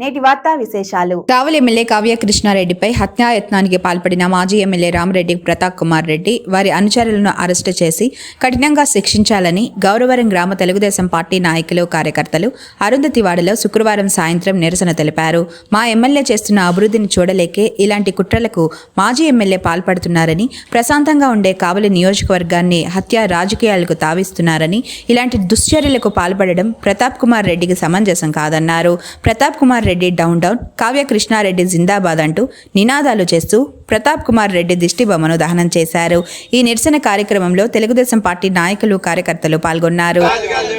నేటి వార్తా విశేషాలు. రావుల ఎమ్మెల్యే కావ్య కృష్ణారెడ్డిపై హత్యాయత్నానికి పాల్పడిన మాజీ ఎమ్మెల్యే రామరెడ్డి ప్రతాప్ కుమార్ రెడ్డి వారి అనుచరులను అరెస్టు చేసి కఠినంగా శిక్షించాలని గౌరవరం గ్రామ తెలుగుదేశం పార్టీ నాయకులు కార్యకర్తలు అరుంధతివాడలో శుక్రవారం సాయంత్రం నిరసన తెలిపారు. మా ఎమ్మెల్యే చేస్తున్న అభివృద్ధిని చూడలేకే ఇలాంటి కుట్రలకు మాజీ ఎమ్మెల్యే పాల్పడుతున్నారని ప్రశాంతంగా ఉండే కావలి నియోజకవర్గాన్ని హత్య రాజకీయాలకు తావిస్తున్నారని ఇలాంటి దుశ్చర్యలకు పాల్పడడం ప్రతాప్ కుమార్ రెడ్డికి సమంజసం కాదన్నారు. ప్రతాప్ కుమార్ రెడ్డి డౌన్ డౌన్ కావ్య కృష్ణారెడ్డి జిందాబాద్ అంటూ నినాదాలు చేస్తూ ప్రతాప్ కుమార్ రెడ్డి దిష్టి బొమ్మను దహనం చేశారు. ఈ నిరసన కార్యక్రమంలో తెలుగుదేశం పార్టీ నాయకులు కార్యకర్తలు పాల్గొన్నారు.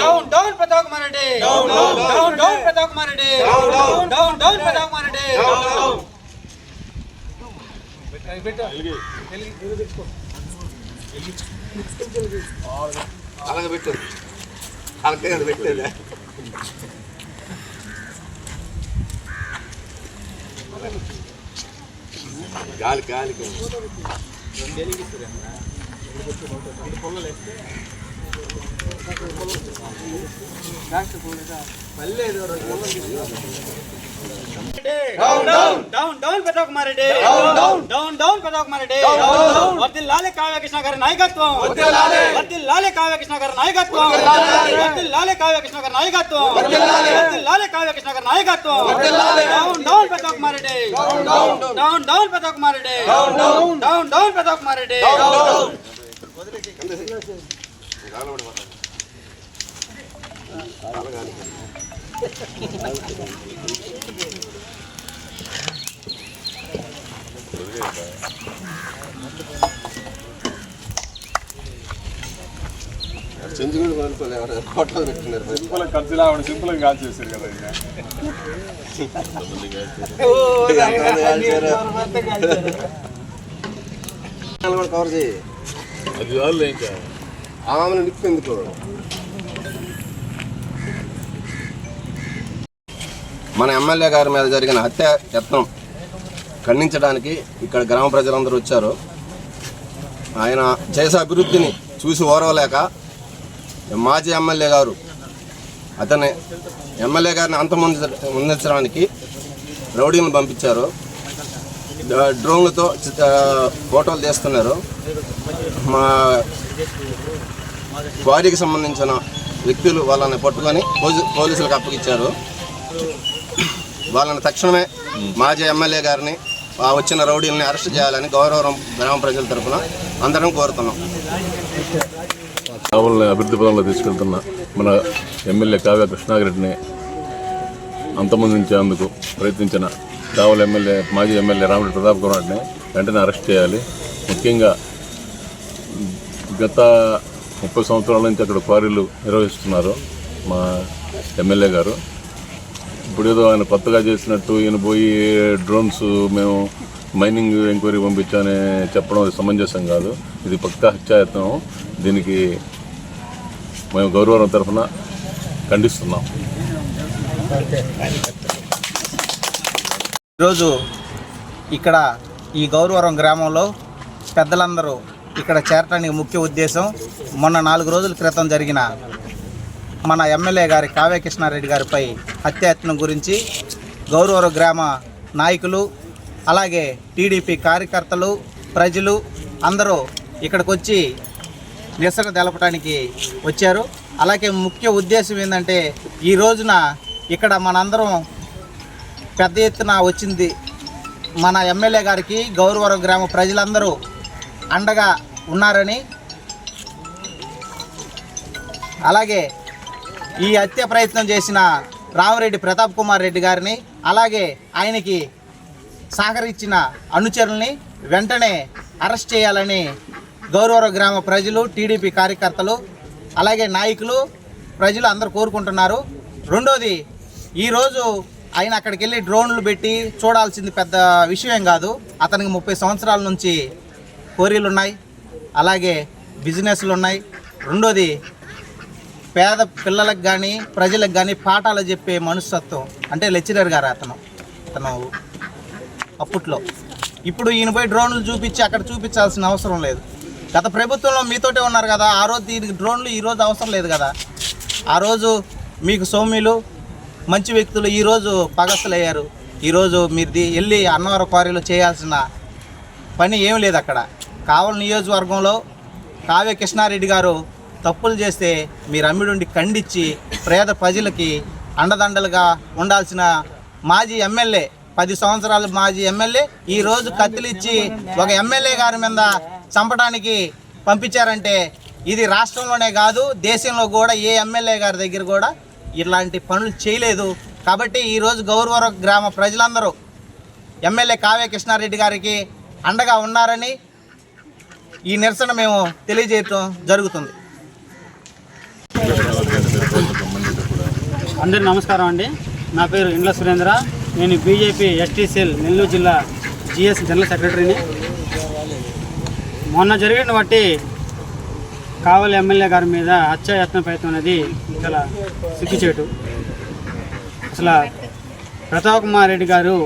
Down down Pratap Kumar Reddy down down down down Pratap Kumar Reddy down down down down Pratap Kumar Reddy down down అలాగే పెట్టు అలాగే కదా పెట్టేది గాలి గాలికి down down down down Pratap Kumar Reddy down down down down Pratap Kumar Reddy down down వర్ధిల్లాలి కావ్య కృష్ణ గారి నాయకత్వం వర్ధిల్లాలి వర్ధిల్లాలి కావ్య కృష్ణ గారి నాయకత్వం వర్ధిల్లాలి కావ్య కృష్ణ గారి నాయకత్వం వర్ధిల్లాలి కావ్య కృష్ణ గారి నాయకత్వం down down Pratap Kumar Reddy down down Pratap Kumar Reddy down down down Pratap Kumar Reddy చెంచుకుని కొనుక్కోలే ఎవరు హోటల్ సింపుల్ ఖర్చులా ఆవిడ సింపుల్గా కాల్ చేశారు కదా ఇక. కూడా కవర్ చేయి. అది వాళ్ళు ఇంకా. ఆమెను నిప్పు ఎందుకు? మన ఎమ్మెల్యే గారి మీద జరిగిన హత్య యత్నం ఖండించడానికి ఇక్కడ గ్రామ ప్రజలందరూ వచ్చారు. ఆయన చేసే అభివృద్ధిని చూసి ఓరవలేక మాజీ ఎమ్మెల్యే గారు అతని ఎమ్మెల్యే గారిని అంతమంది ముందించడానికి రౌడీలను పంపించారు. డ్రోన్లతో ఫోటోలు తీస్తున్నారు. మా క్వారీకి సంబంధించిన వ్యక్తులు వాళ్ళని పట్టుకొని పోలీసులకు అప్పగించారు వాళ్ళని తక్షణమే మాజీ ఎమ్మెల్యే గారిని ఆ వచ్చిన రౌడీలని అరెస్ట్ చేయాలని గౌరవరం గ్రామ ప్రజల తరఫున అందరం కోరుతున్నాం. కావాలని అభివృద్ధి పదంలో తీసుకెళ్తున్న మన ఎమ్మెల్యే కావ్య కృష్ణారెడ్డిని అంతమొందించేందుకు ప్రయత్నించిన కావల ఎమ్మెల్యే మాజీ ఎమ్మెల్యే రామరెడ్డి ప్రతాప్ కుమార్ని వెంటనే అరెస్ట్ చేయాలి. ముఖ్యంగా గత ముప్పై సంవత్సరాల నుంచి అక్కడ క్వారీలు నిర్వహిస్తున్నారు మా ఎమ్మెల్యే గారు. ఇప్పుడు ఏదో ఆయన కొత్తగా చేసినట్టు ఈయన పోయి డ్రోన్స్ మేము మైనింగ్ ఎంక్వైరీ పంపించామని చెప్పడం అది సమంజసం కాదు. ఇది పక్కా హత్యాయత్నం దీనికి మేము గౌరవం తరఫున ఖండిస్తున్నాం. ఈరోజు ఇక్కడ ఈ గౌరవరం గ్రామంలో పెద్దలందరూ ఇక్కడ చేరటానికి ముఖ్య ఉద్దేశం మొన్న నాలుగు రోజుల క్రితం జరిగిన మన ఎమ్మెల్యే గారి కావ్య కృష్ణారెడ్డి గారిపై హత్యాయత్నం గురించి గౌరవ గ్రామ నాయకులు అలాగే టీడీపీ కార్యకర్తలు ప్రజలు అందరూ ఇక్కడికి వచ్చి నిరసన తెలపడానికి వచ్చారు. అలాగే ముఖ్య ఉద్దేశం ఏంటంటే ఈ రోజున ఇక్కడ మనందరం పెద్ద ఎత్తున వచ్చింది మన ఎమ్మెల్యే గారికి గౌరవరం గ్రామ ప్రజలందరూ అండగా ఉన్నారని. అలాగే ఈ హత్య ప్రయత్నం చేసిన రామరెడ్డి ప్రతాప్ కుమార్ రెడ్డి గారిని అలాగే ఆయనకి సహకరించిన అనుచరుల్ని వెంటనే అరెస్ట్ చేయాలని గౌరవరం గ్రామ ప్రజలు టీడీపీ కార్యకర్తలు అలాగే నాయకులు ప్రజలు అందరూ కోరుకుంటున్నారు. రెండోది ఈరోజు ఆయన అక్కడికి వెళ్ళి డ్రోన్లు పెట్టి చూడాల్సింది పెద్ద విషయం కాదు. అతనికి ముప్పై సంవత్సరాల నుంచి కోరీలు ఉన్నాయి అలాగే బిజినెస్లు ఉన్నాయి రెండోది పేద పిల్లలకు కానీ ప్రజలకు కానీ పాఠాలు చెప్పే మనస్తత్వం. అంటే లెక్చరర్ గారు అతను. అతను అప్పట్లో. ఇప్పుడు ఈయన పోయి డ్రోన్లు చూపించి అక్కడ చూపించాల్సిన అవసరం లేదు. గత ప్రభుత్వంలో మీతోటే ఉన్నారు కదా ఆ రోజు దీనికి డ్రోన్లు ఈరోజు అవసరం లేదు కదా. ఆ రోజు మీకు సౌమ్యులు మంచి వ్యక్తులు ఈరోజు పగస్తులయ్యారు. ఈరోజు మీరు ది- వెళ్ళి అన్నవరం క్వారీలో చేయాల్సిన పని ఏం లేదు అక్కడ. కావలి నియోజకవర్గంలో కావ్య కృష్ణారెడ్డి గారు తప్పులు చేస్తే మీరు అమ్మిడుండి ఖండించి పేద ప్రజలకి అండదండలుగా ఉండాల్సిన మాజీ ఎమ్మెల్యే పది సంవత్సరాల మాజీ ఎమ్మెల్యే ఈ రోజు కత్తిలిచ్చి ఒక ఎమ్మెల్యే గారి మీద చంపడానికి పంపించారంటే ఇది రాష్ట్రంలోనే కాదు దేశంలో కూడా ఏ ఎమ్మెల్యే గారి దగ్గర కూడా ఇలాంటి పనులు చేయలేదు. కాబట్టి ఈరోజు గౌరవర గ్రామ ప్రజలందరూ ఎమ్మెల్యే కావ్య కృష్ణారెడ్డి గారికి అండగా ఉన్నారని ఈ నిరసన మేము తెలియజేయటం జరుగుతుంది. అందరి నమస్కారం అండి. నా పేరు ఇండ్ల సురేంద్ర. నేను బీజేపీ ఎస్టీసీఎల్ నెల్లూరు జిల్లా జిఎస్ జనరల్ సెక్రటరీని. మొన్న జరిగిన బట్టి కావలి ఎమ్మెల్యే గారి మీద హత్యాయత్న ప్రయత్నం అనేది చాలా సిగ్గుచేటు. అసలు ప్రతాప్ కుమార్ రెడ్డి గారు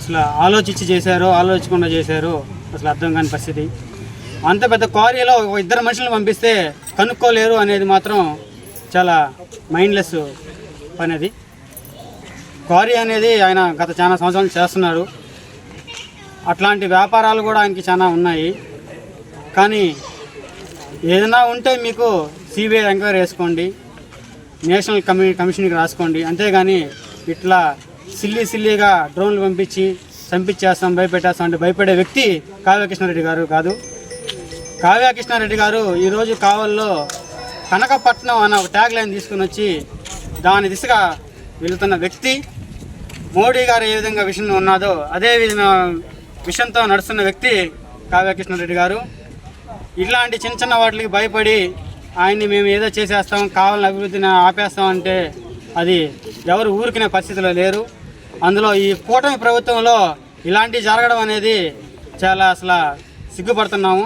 అసలు ఆలోచించి చేశారో ఆలోచించకుండా చేశారో అసలు అర్థం కాని పరిస్థితి. అంత పెద్ద క్వారీలో ఇద్దరు మనుషులను పంపిస్తే కనుక్కోలేరు అనేది మాత్రం చాలా మైండ్లెస్ పని అది క్వారీ అనేది ఆయన గత చాలా సంవత్సరాలు చేస్తున్నారు అట్లాంటి వ్యాపారాలు కూడా ఆయనకి చాలా ఉన్నాయి. కానీ ఏదైనా ఉంటే మీకు సిబిఐ ఎంక్వైరీ వేసుకోండి నేషనల్ కమి కమిషన్కి రాసుకోండి. అంతేగాని ఇట్లా సిల్లీ సిల్లీగా డ్రోన్లు పంపించి చంపించేస్తాం భయపెట్టేస్తాం అంటే భయపడే వ్యక్తి కావ్యకృష్ణారెడ్డి గారు కాదు. కావ్యకృష్ణారెడ్డి గారు ఈరోజు కావల్లో కనకపట్నం అన్న ఒక ట్యాగ్ లైన్ తీసుకుని వచ్చి దాని దిశగా వెళుతున్న వ్యక్తి మోడీ గారు ఏ విధంగా విషయం ఉన్నాదో అదే విధంగా విషయంతో నడుస్తున్న వ్యక్తి కావ్యకృష్ణారెడ్డి గారు. ఇలాంటి చిన్న చిన్న వాటికి భయపడి ఆయన్ని మేము ఏదో చేసేస్తాం కావాలని అభివృద్ధిని ఆపేస్తాం అంటే అది ఎవరు ఊరికినే పరిస్థితిలో లేరు. అందులో ఈ కూటమి ప్రభుత్వంలో ఇలాంటివి జరగడం అనేది చాలా అసలు సిగ్గుపడుతున్నాము.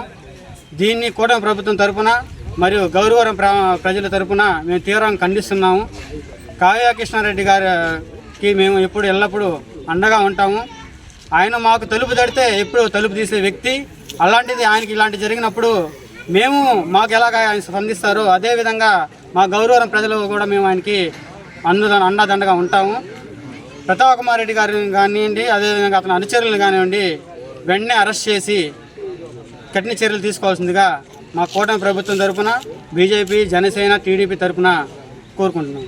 దీన్ని కూటమి ప్రభుత్వం తరఫున మరియు గౌరవరం ప్రజల తరపున మేము తీవ్రంగా ఖండిస్తున్నాము. కావ్య కృష్ణారెడ్డి గారికి మేము ఎప్పుడు ఎల్లప్పుడూ అండగా ఉంటాము. ఆయన మాకు తలుపు తడితే ఎప్పుడు తలుపు తీసే వ్యక్తి. అలాంటిది ఆయనకి ఇలాంటి జరిగినప్పుడు మేము మాకు ఎలాగ ఆయన స్పందిస్తారో అదేవిధంగా మా గౌరవరం ప్రజలు కూడా మేము ఆయనకి అందు అండదండగా ఉంటాము. ప్రతాప్ కుమార్ రెడ్డి గారిని కానివ్వండి అదేవిధంగా అతని అనుచరులను కానివ్వండి వెంటనే అరెస్ట్ చేసి కఠిన చర్యలు తీసుకోవాల్సిందిగా మా కూటమి ప్రభుత్వం తరఫున బీజేపీ జనసేన టీడీపీ తరఫున కోరుకుంటున్నాం.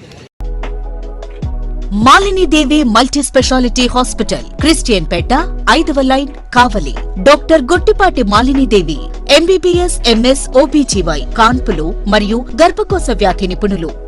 Malinidevi multi speciality hospital Christian పేట ఐదవ line Kavali. Doctor Gottipati Malinidevi MBBS MS OBGY కాన్పులు మరియు గర్భకోశ వ్యాధి నిపుణులు.